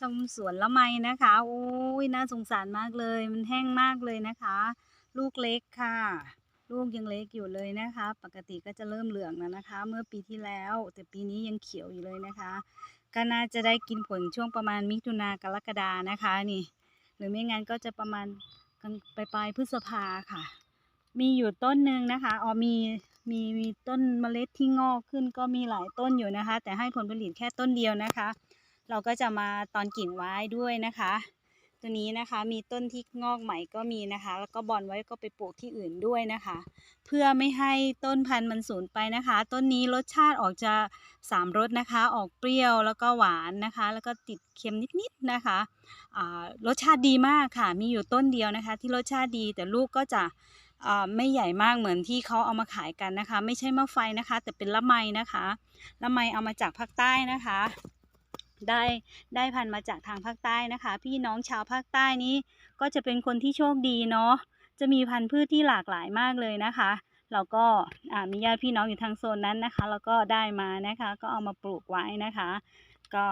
ชมสวนละไมนะคะ โอ้ยน่าสงสารมากเลย มันแห้งมากเลยนะคะ ลูกเล็กค่ะ ลูกยังเล็กอยู่เลยนะคะ ปกติก็จะเริ่มเหลืองแล้วนะคะ เมื่อปีที่แล้ว แต่ปีนี้ยังเขียวอยู่เลยนะคะ ก็น่าจะได้กินผลช่วงประมาณมิถุนากรกฎานะคะ นี่ หรือไม่งั้นก็จะประมาณปลายปลายพฤษภาค่ะ มีอยู่ต้นหนึ่งนะคะอ๋อมีมีมีต้นเมล็ดที่งอกขึ้นก็มีหลายต้นอยู่นะคะ แต่ให้ผลผลิตแค่ต้นเดียวนะคะ เราก็จะมาตอนกิ่งไว้ด้วยนะคะ ตัวนี้นะคะมีต้นที่งอกใหม่ก็มีนะคะ แล้วก็บอนไว้ก็ไปปลูกที่อื่นด้วยนะคะ เพื่อไม่ให้ต้นพันธุ์มันสูญไปนะคะ ต้นนี้รสชาติออกจะสามรสนะคะ ออกเปรี้ยวแล้วก็หวานนะคะ แล้วก็ติดเค็มนิดๆนะคะรสชาติดีมากค่ะ มีอยู่ต้นเดียวนะคะ ที่รสชาติดีแต่ลูกก็จะไม่ใหญ่มากเหมือนที่เขาเอามาขายกันนะคะ ไม่ใช่มะไฟนะคะ แต่เป็นละไมนะคะละไมเอามาจากภาคใต้นะคะ ได้ได้พันธุ์มาจากทางภาคใต้นะคะ พี่น้องชาวภาคใต้นี้ ก็จะเป็นคนที่โชคดีเนาะจะมีพันธุ์พืชที่หลากหลายมากเลยนะคะเราก็มีญาติพี่น้องอยู่ทางโซนนั้นนะคะ แล้วก็ได้มานะคะ ก็เอามาปลูกไว้นะคะ ก็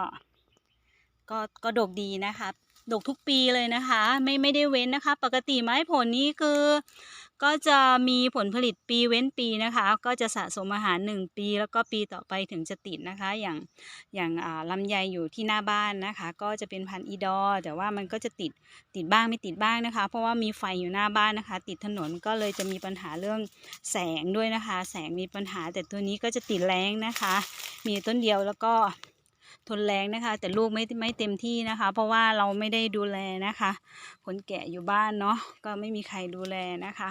ก็ก็ดกดีนะคะดกทุกปีเลยนะคะ ไม่ไม่ได้เว้นนะคะ ปกติไม้ผลนี้คือ ก็จะมีผลผลิตปีเว้นปีนะคะ ก็จะสะสมอาหาร 1 ปี แล้วก็ปีต่อไปถึงจะติดนะคะ อย่างอย่างลำไยอยู่ที่หน้าบ้านนะคะ ก็จะเป็นพันธุ์อีดอ แต่ว่ามันก็จะติดติดบ้างไม่ติดบ้างนะคะ เพราะว่ามีไฟอยู่หน้าบ้านนะคะ ติดถนนก็เลยจะมีปัญหาเรื่องแสงด้วยนะคะ แสงมีปัญหาแต่ตัวนี้ก็จะติดแรงนะคะ มีต้นเดียวแล้วก็ ทนแรงนะคะ แต่ลูกไม่ไม่เต็มที่นะคะ เพราะว่าเราไม่ได้ดูแลนะคะ คนแก่อยู่บ้านเนาะก็ไม่มีใครดูแลนะคะ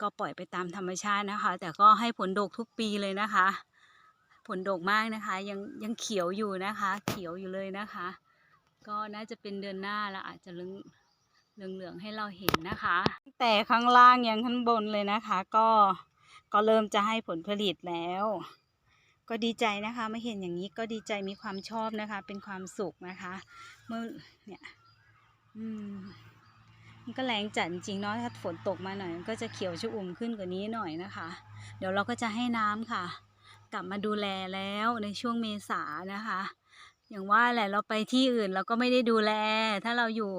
ก็ปล่อยไปตามธรรมชาตินะคะ แต่ก็ให้ผลดกทุกปีเลยนะคะ ผลดกมากนะคะ ยังยังเขียวอยู่นะคะ เขียวอยู่เลยนะคะ ก็น่าจะเป็นเดือนหน้าแล้วอาจจะเหลืองเหลืองเหลืองๆให้เราเห็นนะคะ แต่ข้างล่างยังข้างบนเลยนะคะ ก็ก็เริ่มจะให้ผลผลิตแล้ว ก็ดีใจนะคะม่เห็นอย่างนี้ก็ดีใจมีความชอบนะคะ เป็นความสุขนะคะ เมื่อเนี่ยอืมมันก็แรงจัดจริงเนาะถ้าฝนตกมาหน่อยมันก็จะเขียวชอุ่มขึ้นกว่านี้หน่อยนะคะ เดี๋ยวเราก็จะให้น้ำค่ะ กลับมาดูแลแล้วในช่วงเมษานะคะ อย่างว่าแหละเราไปที่อื่นเราก็ไม่ได้ดูแล ถ้าเราอยู่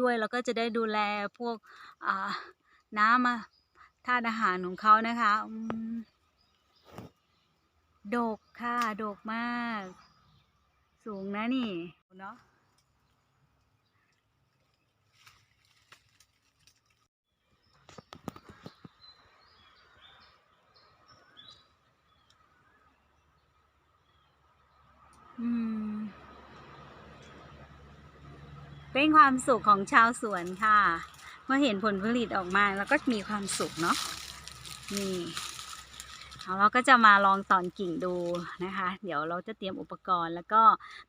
ด้วยเราก็จะได้ดูแลพวกอ่าน้ำอะธาตุอาหารของเขานะคะอืม ดกค่ะ ดกมาก สูงนะนี่เนาะอืมเป็นความสุขของชาวสวนค่ะ เมื่อเห็นผลผลิตออกมาแล้วก็มีความสุขเนาะนี่ เราก็จะมาลองตอนกิ่งดูนะคะ เดี๋ยวเราจะเตรียมอุปกรณ์ แล้วก็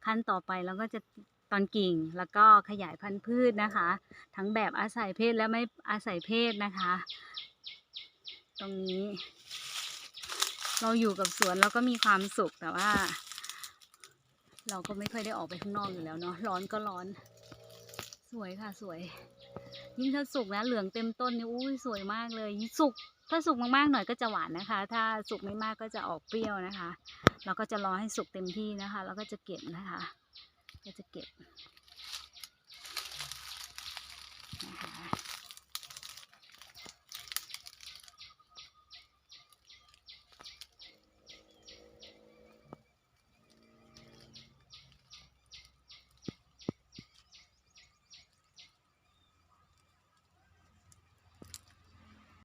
ขั้นต่อไปเราก็จะตอนกิ่งแล้วก็ขยายพันธุ์พืชนะคะ ทั้งแบบอาศัยเพศและไม่อาศัยเพศนะคะ ตรงนี้ เราอยู่กับสวนเราก็มีความสุขแต่ว่า เราก็ไม่ค่อยได้ออกไปข้างนอกอยู่แล้วเนาะร้อนก็ร้อน สวยค่ะสวย ยิ่งถ้าสุกนะเหลืองเต็มต้นนี่อุ้ยสวยมากเลยสุกถ้าสุกมากๆหน่อยก็จะหวานนะคะ ถ้าสุกไม่มากก็จะออกเปรี้ยวนะคะ เราก็จะรอให้สุกเต็มที่นะคะ แล้วก็จะเก็บนะคะ ก็จะเก็บนะคะ